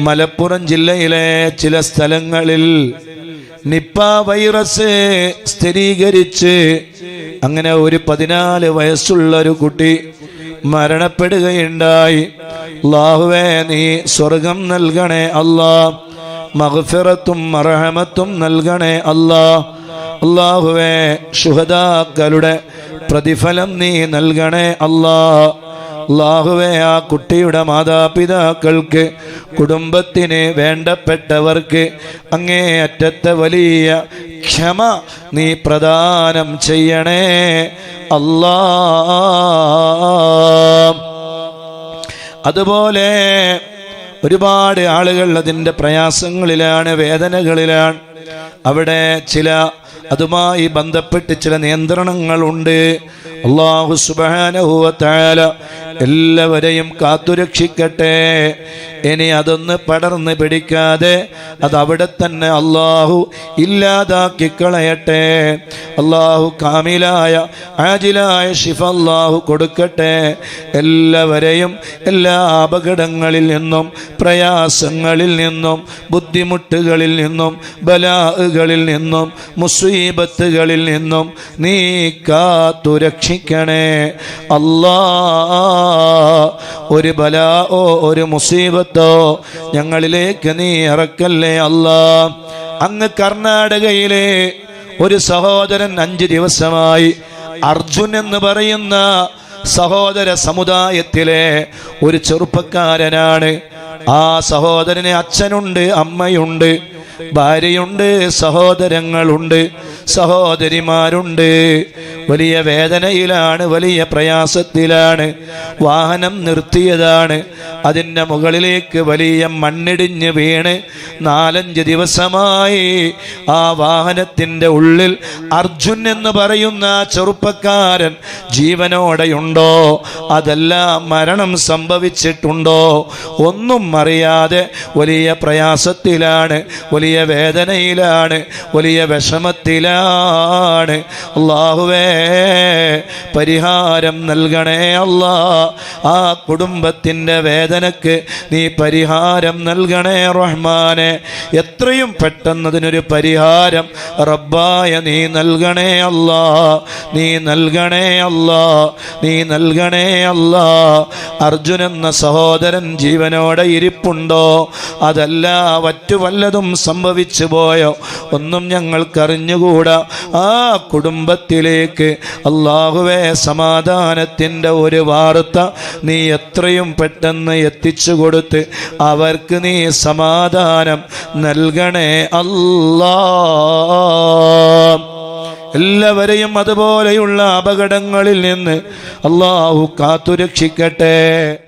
മലപ്പുറം ജില്ലയിലെ ചില സ്ഥലങ്ങളിൽ നിപ്പ വൈറസ് സ്ഥിരീകരിച്ച് അങ്ങനെ ഒരു പതിനാല് വയസ്സുള്ള ഒരു കുട്ടി മരണപ്പെടുകയുണ്ടായി. അല്ലാഹുവേ നീ സ്വർഗം നൽകണേ അല്ലാ. മഹഫിറത്തും മറഹമത്തും നൽകണേ അല്ലാ. അള്ളാഹുവേ ശുഹദാക്കളുടെ പ്രതിഫലം നീ നൽകണേ അല്ലാ. ലാഹുവേ ആ കുട്ടിയുടെ മാതാപിതാക്കൾക്ക് കുടുംബത്തിന് വേണ്ടപ്പെട്ടവർക്ക് അങ്ങേ അറ്റത്തെ വലിയ ക്ഷമ നീ പ്രദാനം ചെയ്യണേ. അല്ലാ. അതുപോലെ ഒരുപാട് ആളുകൾ അതിന്റെ പ്രയാസങ്ങളിലാണ് വേദനകളിലാണ്. അവിടെ ചില അതുമായി ബന്ധപ്പെട്ട് ചില നിയന്ത്രണങ്ങളുണ്ട്. അള്ളാഹു സുബാനഹുവത്തായാല എല്ലാവരെയും കാത്തുരക്ഷിക്കട്ടെ. ഇനി അതൊന്ന് പടർന്ന് പിടിക്കാതെ അത് അവിടെ തന്നെ അള്ളാഹു ഇല്ലാതാക്കി കളയട്ടെ. അള്ളാഹു കാമിലായ ആജിലായ ഷിഫ അള്ളാഹു കൊടുക്കട്ടെ. എല്ലാവരെയും എല്ലാ അപകടങ്ങളിൽ നിന്നും പ്രയാസങ്ങളിൽ നിന്നും ബുദ്ധിമുട്ടുകളിൽ നിന്നും ബലാഹുകളിൽ നിന്നും മുസീബത്തുകളിൽ നിന്നും നീ കാത്തുരക്ഷിക്കണേ. അള്ളാ ഒരു ബലാഓ ഒരു മുസീബത്തോ ഞങ്ങളിലേക്ക് നീ ഇറക്കല്ലേ അല്ല? അങ്ങ് കർണാടകയിലെ ഒരു സഹോദരൻ അഞ്ച് ദിവസമായി അർജുൻ എന്ന് പറയുന്ന സഹോദര സമുദായത്തിലെ ഒരു ചെറുപ്പക്കാരനാണ്. ആ സഹോദരന് അച്ഛനുണ്ട് അമ്മയുണ്ട് ഭാര്യയുണ്ട് സഹോദരങ്ങളുണ്ട് സഹോദരിമാരുണ്ട്. വലിയ വേദനയിലാണ് വലിയ പ്രയാസത്തിലാണ്. വാഹനം നിർത്തിയതാണ്. അതിന്റെ മുകളിലേക്ക് വലിയ മണ്ണിടിഞ്ഞ് വീണ് നാലഞ്ച് ദിവസമായി ആ വാഹനത്തിന്റെ ഉള്ളിൽ അർജുൻ എന്ന് പറയുന്ന ചെറുപ്പക്കാരൻ ജീവനോടെയുണ്ടോ? അതെല്ലാം മരണം സംഭവിച്ചിട്ടുണ്ടോ? ഒന്നും അറിയാതെ വലിയ പ്രയാസത്തിലാണ് വലിയ വേദനയിലാണ് വലിയ വിഷമത്തിലാണ്. അള്ളാഹുവേ പരിഹാരം നൽകണേ അല്ല. ആ കുടുംബത്തിന്റെ വേദനക്ക് നീ പരിഹാരം നൽകണേ റഹ്മാനെ. എത്രയും പെട്ടെന്നതിനൊരു പരിഹാരം റബ്ബായ നീ നൽകണേ അല്ല. നീ നൽകണേ അല്ല. നീ നൽകണേ അല്ല. അർജുൻ എന്ന സഹോദരൻ ജീവനോടെ ഇരിപ്പുണ്ടോ? അതല്ല മറ്റു വല്ലതും സംഭവിച്ചു പോയോ? ഒന്നും ഞങ്ങൾക്കറിഞ്ഞുകൂടാ. ആ കുടുംബത്തിലേക്ക് അള്ളാഹുവെ സമാധാനത്തിന്റെ ഒരു വാർത്ത നീ എത്രയും പെട്ടെന്ന് എത്തിച്ചു കൊടുത്ത് അവർക്ക് നീ സമാധാനം നൽകണേ അല്ലാ. എല്ലാവരെയും അതുപോലെയുള്ള അപകടങ്ങളിൽ നിന്ന് അള്ളാഹു കാത്തുരക്ഷിക്കട്ടെ.